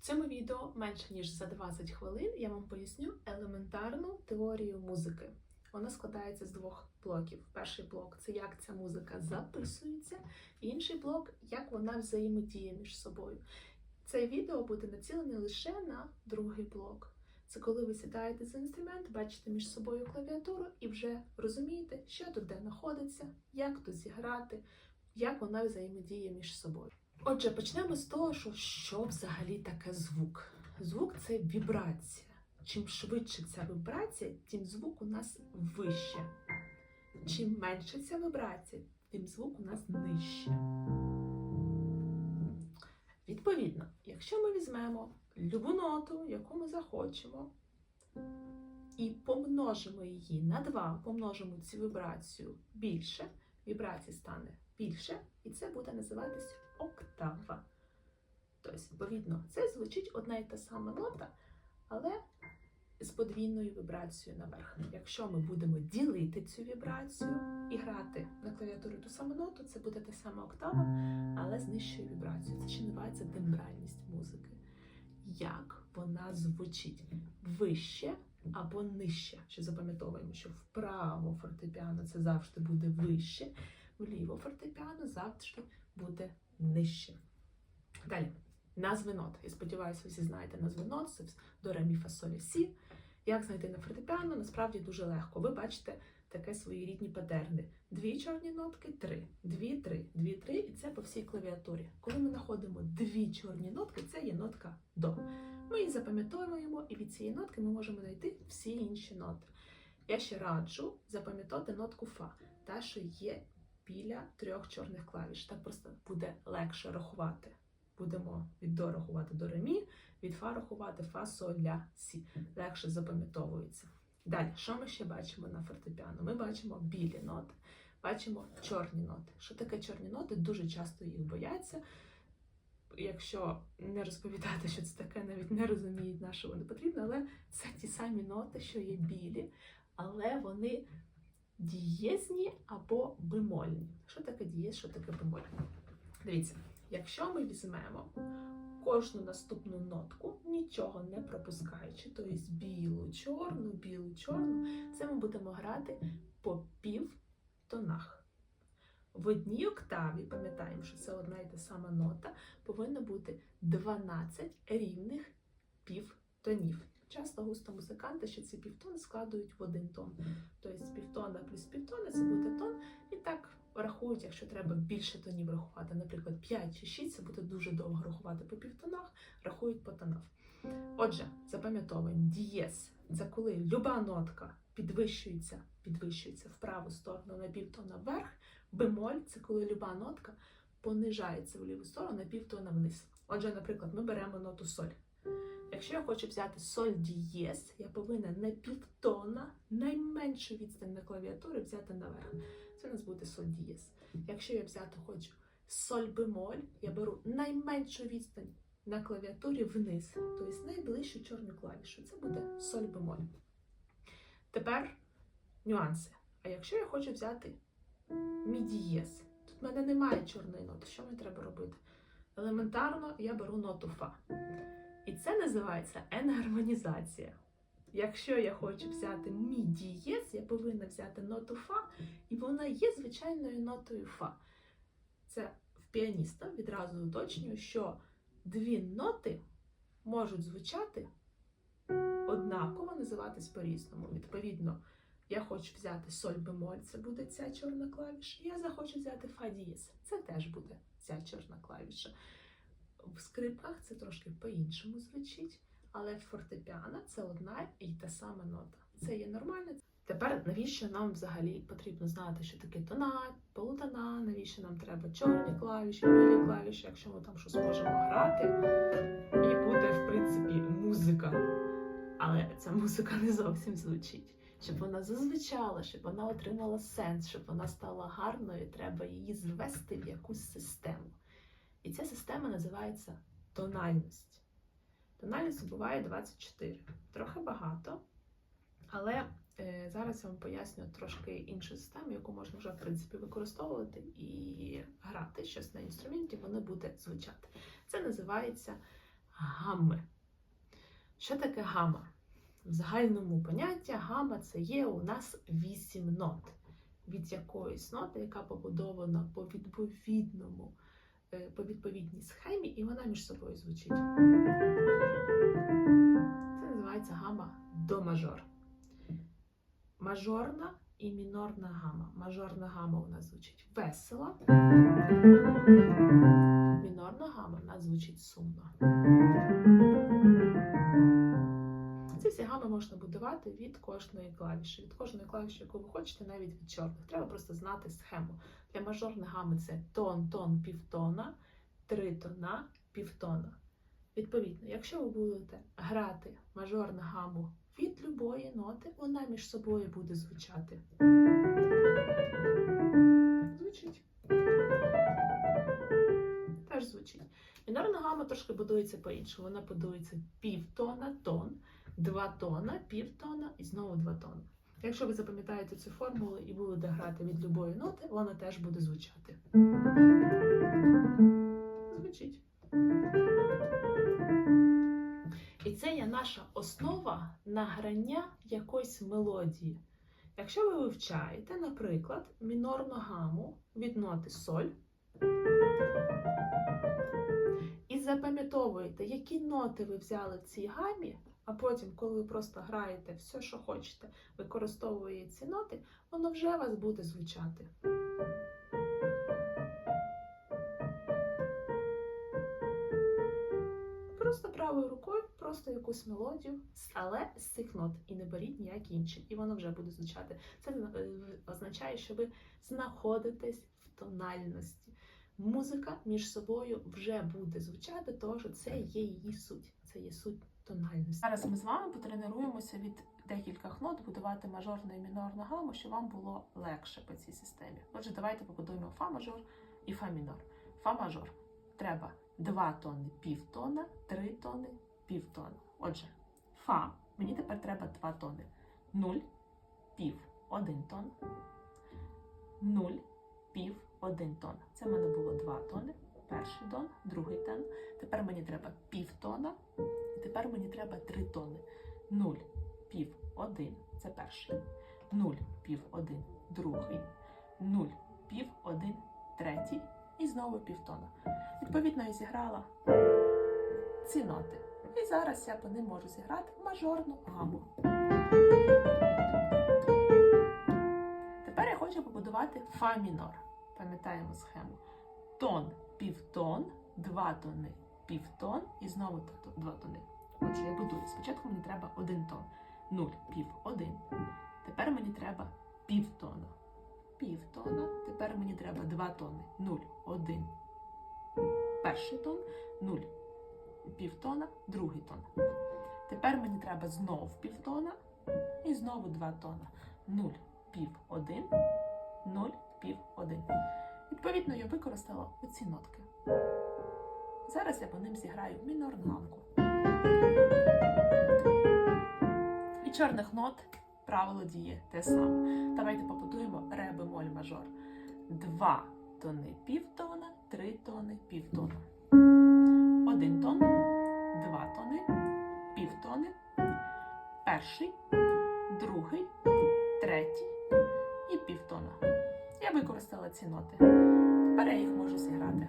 В цьому відео менше ніж за 20 хвилин я вам поясню елементарну теорію музики. Вона складається з двох блоків. Перший блок це як ця музика записується, інший блок як вона взаємодіє між собою. Це відео буде націлене лише на другий блок. Це коли ви сідаєте за інструмент, бачите між собою клавіатуру і вже розумієте, що тут де знаходиться, як тут зіграти, як вона взаємодіє між собою. Отже, почнемо з того, що, що взагалі таке звук. Звук це вібрація. Чим швидше ця вібрація, тим звук у нас вище. Чим менше ця вібрація, тим звук у нас нижче. Відповідно, якщо ми візьмемо любу ноту, яку ми захочемо, і помножимо її на 2, помножимо цю вібрацію більше, вібрація стане більше, і це буде називатись октава. Тобто, відповідно, це звучить одна і та сама нота, але з подвійною вібрацією наверх. Якщо ми будемо ділити цю вібрацію і грати на клавіатурі ту саму ноту, це буде та сама октава, але з нижчою вібрацією. Це ще називається тембральність музики. Як вона звучить вище або нижче? Ще запам'ятовуємо, що вправо фортепіано це завжди буде вище, вліво фортепіано завжди буде нижче. Далі. Назви нот. Я сподіваюся, ви всі знаєте назви нот. Це до ре, мі, фа, соль, сі. Як знайти на фортепіано? Насправді дуже легко. Ви бачите таке своєрідні патерни. Дві чорні нотки, три, дві, три, дві, три, і це по всій клавіатурі. Коли ми знаходимо дві чорні нотки, це є нотка до. Ми її запам'ятовуємо, і від цієї нотки ми можемо знайти всі інші ноти. Я ще раджу запам'ятати нотку фа, та що є біля трьох чорних клавіш. Так просто буде легше рахувати. Будемо від до рахувати до ремі, від фа рахувати фа, соль, ля, сі. Легше запам'ятовується. Далі, що ми ще бачимо на фортепіано? Ми бачимо білі ноти, бачимо чорні ноти. Що таке чорні ноти? Дуже часто їх бояться. Якщо не розповідати, що це таке, навіть не розуміють, на що вони потрібні, але це ті самі ноти, що є білі, але вони дієзні або бемольні. Що таке дієз, що таке бемоль? Дивіться, якщо ми візьмемо кожну наступну нотку, нічого не пропускаючи, тобто білу, чорну, білу, чорну, це ми будемо грати по пів тонах. В одній октаві, пам'ятаємо, що це одна і та сама нота, повинно бути 12 рівних півтонів. Часто густо музиканти ще ці півтони складують в один тон. Тобто півтона плюс півтона це буде тон, і так рахують, якщо треба більше тонів рахувати, наприклад, 5 чи 6, це буде дуже довго рахувати по півтонах, рахують по тонах. Отже, запам'ятовуємо, дієс це коли люба нотка підвищується, підвищується в праву сторону на півтона вверх. Бемоль це коли люба нотка понижається в ліву сторону на півтона вниз. Отже, наприклад, ми беремо ноту соль. Якщо я хочу взяти соль дієс, я повинна на півтона найменшу відстань на клавіатурі взяти наверх. Це у нас буде соль дієс. Якщо я взяти хочу соль бемоль, я беру найменшу відстань на клавіатурі вниз, тобто найближчу чорну клавішу. Це буде соль бемоль. Тепер нюанси. А якщо я хочу взяти мі дієс, тут в мене немає чорної ноти, що мені треба робити? Елементарно я беру ноту фа. І це називається енгармонізація. Якщо я хочу взяти мі дієс, я повинна взяти ноту фа, і вона є звичайною нотою фа. Це в піаніста відразу уточнюю, що дві ноти можуть звучати однаково, називатись по-різному. Відповідно, я хочу взяти соль бемоль, це буде ця чорна клавіша. Я захочу взяти фа дієс, це теж буде ця чорна клавіша. В скрипках це трошки по-іншому звучить, але фортепіано це одна і та сама нота. Це є нормально. Тепер навіщо нам взагалі потрібно знати, що таке тона, полутона, навіщо нам треба чорні клавіші, білі клавіші, якщо ми там щось можемо грати, і буде, в принципі, музика. Але ця музика не зовсім звучить. Щоб вона зазвучала, щоб вона отримала сенс, щоб вона стала гарною, треба її звести в якусь систему. І ця система називається тональність. Тональність буває 24. Трохи багато, але е, зараз я вам поясню трошки іншу систему, яку можна вже в принципі використовувати і грати щось на інструменті, воно буде звучати. Це називається гамми. Що таке гама? В загальному поняття гама це є у нас вісім нот від якоїсь ноти, яка побудована по відповідному, по відповідній схемі, і вона між собою звучить. Це називається гама до мажор. Мажорна і мінорна гама. Мажорна гама у нас звучить весело. Мінорна гама у нас звучить сумно. Ці гами можна будувати від кожної клавіші. Від кожної клавіші, яку ви хочете, навіть від чорних. Треба просто знати схему. Для мажорної гами це тон, тон, півтона, три тона, півтона. Відповідно, якщо ви будете грати мажорну гаму від любої ноти, вона між собою буде звучати. Звучить. Теж звучить. Мінорна гама трошки будується по-іншому. Вона будується півтона, тон, два тона, півтона і знову два тона. Якщо ви запам'ятаєте цю формулу і будете грати від любої ноти, вона теж буде звучати. Звучить. І це є наша основа награння якоїсь мелодії. Якщо ви вивчаєте, наприклад, мінорну гаму від ноти соль, і запам'ятовуєте, які ноти ви взяли в цій гамі, а потім, коли ви просто граєте все, що хочете, використовуєте ці ноти, воно вже вас буде звучати. Просто правою рукою, просто якусь мелодію, але з цих нот і не беріть ніякі інші, і воно вже буде звучати. Це е, означає, що ви знаходитесь в тональності. Музика між собою вже буде звучати, тому що це є її суть. Це є суть тональності. Зараз ми з вами потренуємося від декількох нот будувати мажорну і мінорну гаму, щоб вам було легше по цій системі. Отже, давайте побудуємо фа мажор і фа мінор. Фа мажор. Треба 2 тони півтона, 3 тони півтона. Отже, фа. Мені тепер треба 2 тони. 0, пів, 1 тон. 0, пів, 1 тон. Це в мене було 2 тони. Перший тон, другий тон. Тепер мені треба пів тона. І тепер мені треба 3 тони. 0, пів, 1 це перший. 0, пів, 1 другий. 0, пів, 1 третій. І знову півтона. Відповідно, я зіграла ці ноти. І зараз я по ним можу зіграти мажорну гаму. Тепер я хочу побудувати фа мінор. Пам'ятаємо схему. Тон, півтон, два тони, півтон і знову два тони. Отже, я будую. Спочатку мені треба один тон. Нуль, пів, один. Тепер мені треба півтона. Півтона. Тепер мені треба два тони. Нуль, один. Перший тон, нуль. Півтона, другий тон. Тепер мені треба знов півтона і знову два тона. Нуль, пів, один, нуль, пів, один. Відповідно, я використала оці нотки. Зараз я по ним зіграю мінорну гамку. І чорних нот правило діє те саме. Давайте побудуємо ре бемоль мажор. Два тони півтона, три тони півтона. Один тон, два тони, півтони, перший, другий, третій і півтона. Я використала ці ноти. Тепер я їх можу зіграти.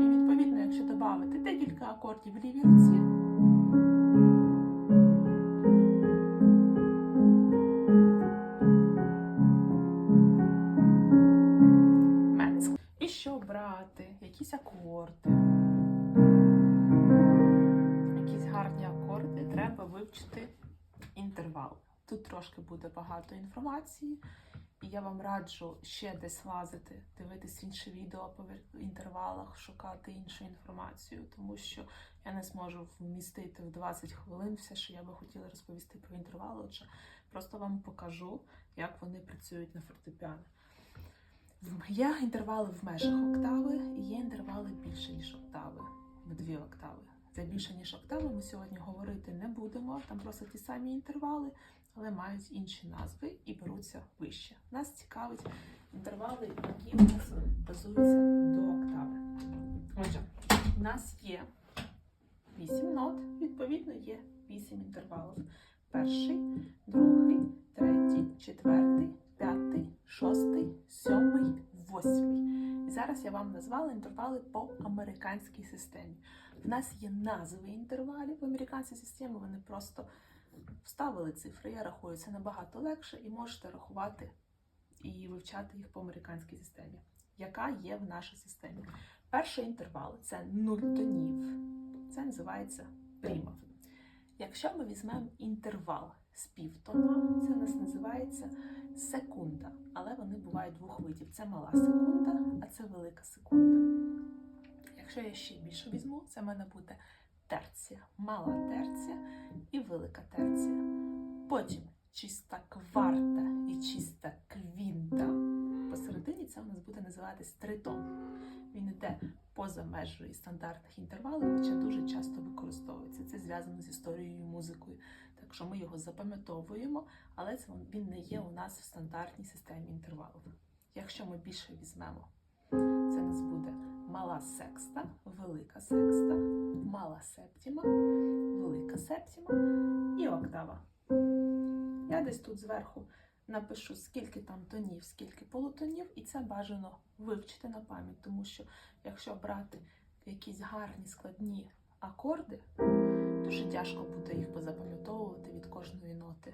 І відповідно, якщо додати декілька акордів в лівій руці. Я вам раджу ще десь лазити, дивитись інше відео по інтервалах, шукати іншу інформацію, тому що я не зможу вмістити в 20 хвилин все, що я би хотіла розповісти про інтервали. Отже, просто вам покажу, як вони працюють на фортепіано. Є інтервали в межах октави, і є інтервали більше, ніж октави, в дві октави. Це більше, ніж октави, ми сьогодні говорити не будемо. Там просто ті самі інтервали, але мають інші назви і беруться вище. Нас цікавить інтервали, які у нас базуються до октави. Отже, в нас є 8 нот, відповідно, є 8 інтервалів. Перший, другий, третій, четвертий, п'ятий, шостий, сьомий, восьмий. І зараз я вам назвала інтервали по американській системі. В нас є назви інтервалів в американській системі, вони просто вставили цифри. Я рахую це набагато легше і можете рахувати і вивчати їх по американській системі, яка є в нашій системі. Перший інтервал це нуль тонів. Це називається прімов. Якщо ми візьмемо інтервал з півтона, це у нас називається секунда. Але вони бувають двох видів: це мала секунда, а це велика секунда. Якщо я ще більше візьму, це в мене буде терція, мала терція і велика терція. Потім чиста кварта і чиста квінта. Посередині це у нас буде називатись тритон. Він йде поза межею стандартних інтервалів, хоча дуже часто використовується. Це зв'язано з історією і музикою. Так що ми його запам'ятовуємо, але це він не є у нас в стандартній системі інтервалів. Якщо ми більше візьмемо, це у нас буде мала секста, велика секста, мала септіма, велика септіма і октава. Я десь тут зверху напишу, скільки там тонів, скільки полутонів, і це бажано вивчити на пам'ять, тому що якщо брати якісь гарні складні акорди, дуже тяжко буде їх позапам'ятовувати від кожної ноти.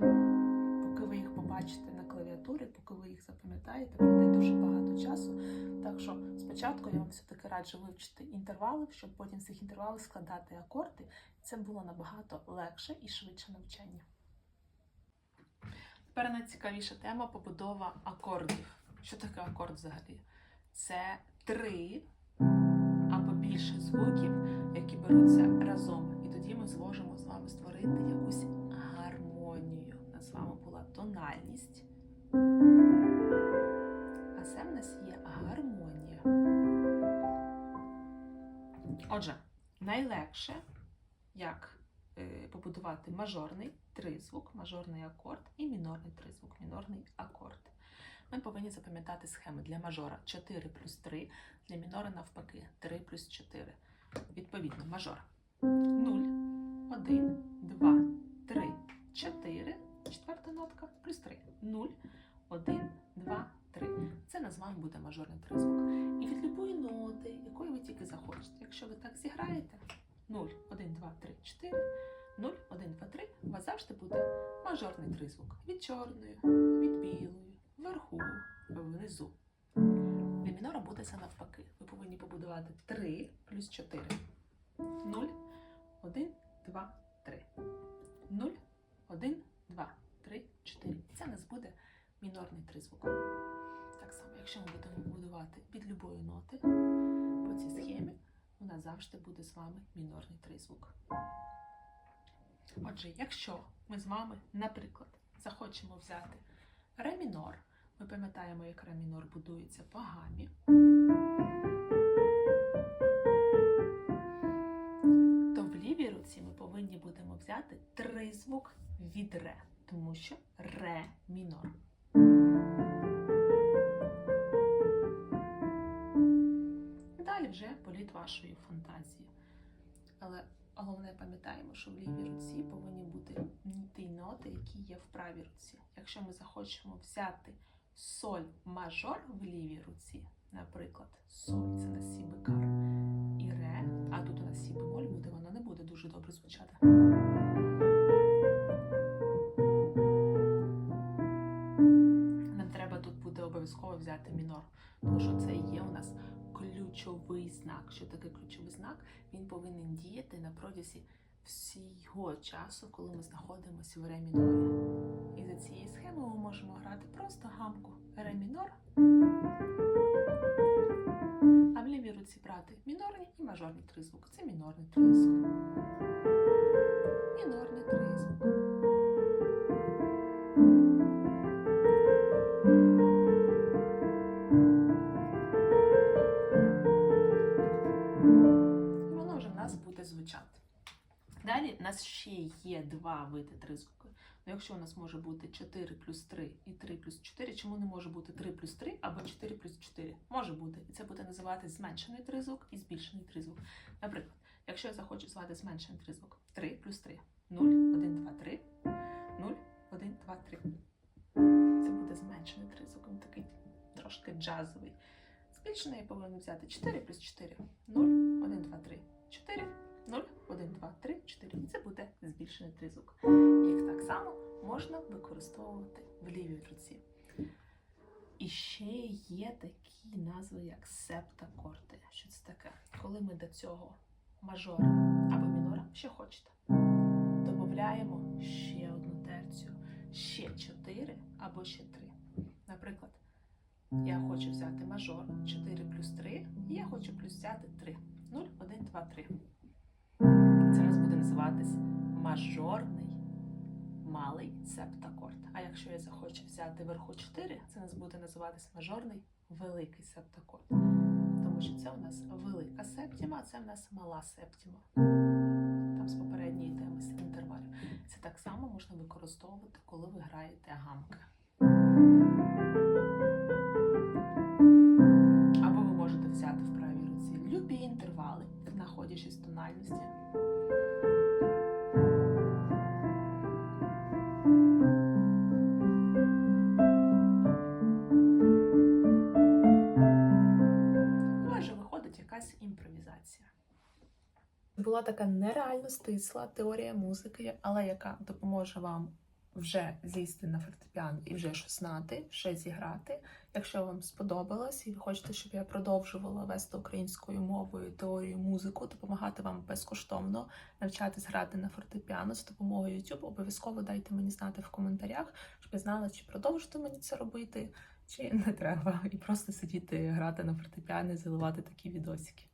Поки ви їх побачите на клавіатурі, поки ви їх запам'ятаєте, пройде дуже багато спочатку я вам все-таки раджу вивчити інтервали, щоб потім з цих інтервалів складати акорди. Це було набагато легше і швидше навчання. Тепер найцікавіша тема побудова акордів. Що таке акорд взагалі? Це три або більше звуків, які беруться разом. І тоді ми зможемо з вами створити якусь гармонію. З вами була тональність. Отже, найлегше, як е, побудувати мажорний тризвук, мажорний акорд і мінорний тризвук, мінорний акорд. Ми повинні запам'ятати схеми для мажора 4 плюс 3, для мінора навпаки 3 плюс 4. Відповідно, мажор 0, 1, 2, 3, 4, четверта нотка плюс 3. 0, 1, 2, 3. Це нас з вами буде мажорний тризвук. І від любої ноти, якої ви тільки захочете. Так зіграєте, 0, 1, 2, 3, 4, 0, 1, 2, 3, у вас завжди буде мажорний тризвук. Від чорної, від білої, вверху, внизу. Для мінора буде це навпаки. Ви повинні побудувати 3 плюс 4. 0, 1, 2, 3. 0, 1, 2, 3, 4. І це у нас буде мінорний тризвук. Так само, якщо ми будемо будувати від любої ноти по цій схемі, у нас завжди буде з вами мінорний тризвук. Отже, якщо ми з вами, наприклад, захочемо взяти ре мінор, ми пам'ятаємо, як ре мінор будується по гамі, то в лівій руці ми повинні будемо взяти тризвук від ре, тому що ре мінор. Вже політ вашої фантазії. Але головне пам'ятаємо, що в лівій руці повинні бути ті ноти, які є в правій руці. Якщо ми захочемо взяти соль мажор в лівій руці, наприклад, соль це на сі бекар і ре, а тут у нас сі бемоль буде, вона не буде дуже добре звучати. Нам треба тут буде обов'язково взяти мінор, тому що це є у нас ключовий знак. Що таке ключовий знак? Він повинен діяти на протязі всього часу, коли ми знаходимося в ре мінорі. І за цією схемою ми можемо грати просто гамку ре мінор, а в лівій руці брати мінорний і мажорний тризвук. Це мінорний тризвук. Мінорний тризвук. Далі в нас ще є два види тризвуку. Ну, якщо у нас може бути 4 плюс 3 і 3 плюс 4, чому не може бути 3 плюс 3 або 4 плюс 4? Може бути. І це буде називати зменшений тризвук і збільшений тризвук. Наприклад, якщо я захочу звати зменшений тризвук 3 плюс 3 0, 1, 2, 3, 0, 1, 2, 3. Це буде зменшений тризвук, він такий трошки джазовий. Збільшений я повинен взяти 4 плюс 4, 0, 1, 2, 3, 4, 0, 1, 2, 3, 4. І це буде збільшений тризвук. Їх так само можна використовувати в лівій руці. І ще є такі назви, як септакорди. Що це таке? Коли ми до цього мажора або мінора, що хочете, додаємо ще одну терцію, ще 4 або ще 3. Наприклад, я хочу взяти мажор 4 плюс 3, і я хочу плюс взяти 3. 0, 1, 2, 3. Нас буде називатись мажорний малий септакорд. А якщо я захочу взяти вверху 4, це нас буде називатись мажорний великий септакорд. Тому що це у нас велика септіма, а це у нас мала септіма. Там з попередньої теми з інтервалів. Це так само можна використовувати, коли ви граєте гамки. Або ви можете взяти в правій руці любі інтервали, знаходячись в тональності. Якась імпровізація. Була така нереально стисла теорія музики, але яка допоможе вам вже з'їсти на фортепіано і вже щось знати, ще зіграти. Якщо вам сподобалось і ви хочете, щоб я продовжувала вести українською мовою теорію музику, допомагати вам безкоштовно навчатись грати на фортепіано з допомогою YouTube, обов'язково дайте мені знати в коментарях, щоб я знала, чи продовжити мені це робити, чи не треба, і просто сидіти грати на фортепіано заливати такі відосики.